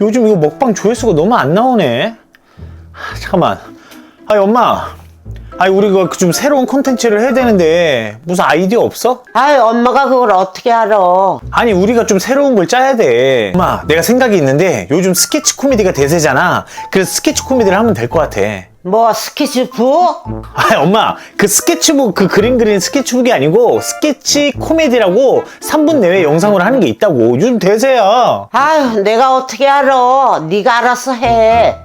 요즘 이거 먹방 조회수가 너무 안 나오네. 아, 잠깐만. 아니 엄마. 아니 우리가 그 좀 새로운 콘텐츠를 해야 되는데 무슨 아이디어 없어? 아이, 엄마가 그걸 어떻게 알아? 아니 우리가 좀 새로운 걸 짜야 돼. 엄마 내가 생각이 있는데 요즘 스케치 코미디가 대세잖아. 그래서 스케치 코미디를 하면 될 것 같아. 뭐, 스케치북? 아니 엄마 그 스케치북 그 그림 그리는 스케치북이 아니고 스케치 코미디라고 3분 내외 영상으로 하는 게 있다고 요즘 대세야 아유, 내가 어떻게 알아? 네가 알아서 해.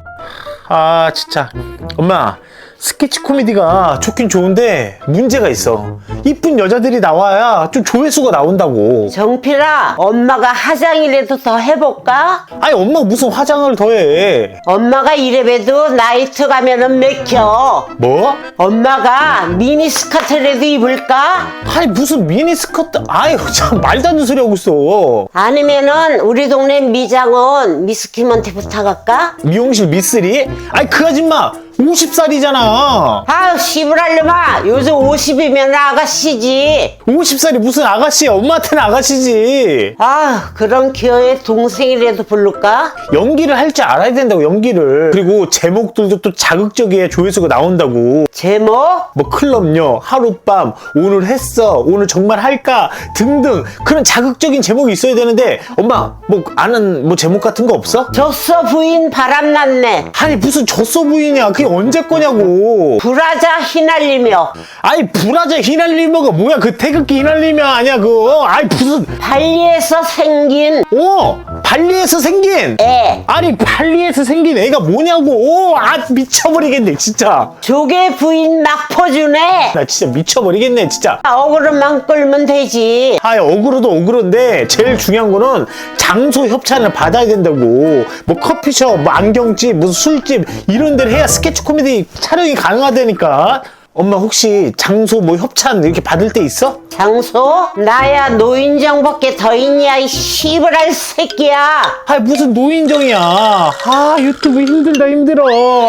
아 진짜 엄마 스케치 코미디가 좋긴 좋은데 문제가 있어 이쁜 여자들이 나와야 좀 조회수가 나온다고 정필아, 엄마가 화장이라도 더 해볼까? 아니 엄마 무슨 화장을 더해 엄마가 이래봬도 나이트 가면은 맥혀. 뭐? 엄마가 미니 스커트라도 입을까? 아니 무슨 미니스커트 아유 참 말도 안 되는 소리 하고 있어 아니면은 우리 동네 미장원 미스키먼트 부탁할까? 미용실 미쓰리? 아니 그 아줌마 50살이잖아. 아유 씨부랄려마 요즘 50이면 아가씨지. 50살이 무슨 아가씨야? 엄마한테는 아가씨지. 아유 그런 기어의 동생이라도 부를까? 연기를 할 줄 알아야 된다고 연기를. 그리고 제목들도 또 자극적이야 조회수가 나온다고. 제목? 뭐 클럽요 하룻밤 오늘 했어 오늘 정말 할까? 등등. 그런 자극적인 제목이 있어야 되는데 엄마 뭐 아는 뭐 제목 같은 거 없어? 졌어 부인. 바람났네. 아니 무슨 젖소 부인이야. 그게 언제 거냐고. 브라자 휘날리며. 아니 브라자 휘날리머가 뭐야? 그 태극기 휘날리며 아니야 그거? 아니 무슨. 발리에서 생긴 어? 발리에서 생긴? 애. 아니 발리에서 생긴 애가 뭐냐고. 아 미쳐버리겠네 진짜. 조개 부인 막 퍼주네 나 진짜 미쳐버리겠네 진짜. 어그로만 끌면 되지. 아 억울해도 억울한데 제일 중요한 거는 장소 협찬을 받아야 된다고. 뭐 커피숍 뭐 안경집 무슨 술집 이런 데를 해야 스케치 코미디 촬영이 가능하다니까. 엄마 혹시 장소 뭐 협찬 이렇게 받을 때 있어? 장소? 나야 노인정밖에 더 있냐 이 씨부랄 새끼야. 아 무슨 노인정이야. 아 유튜브 힘들다 힘들어.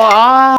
아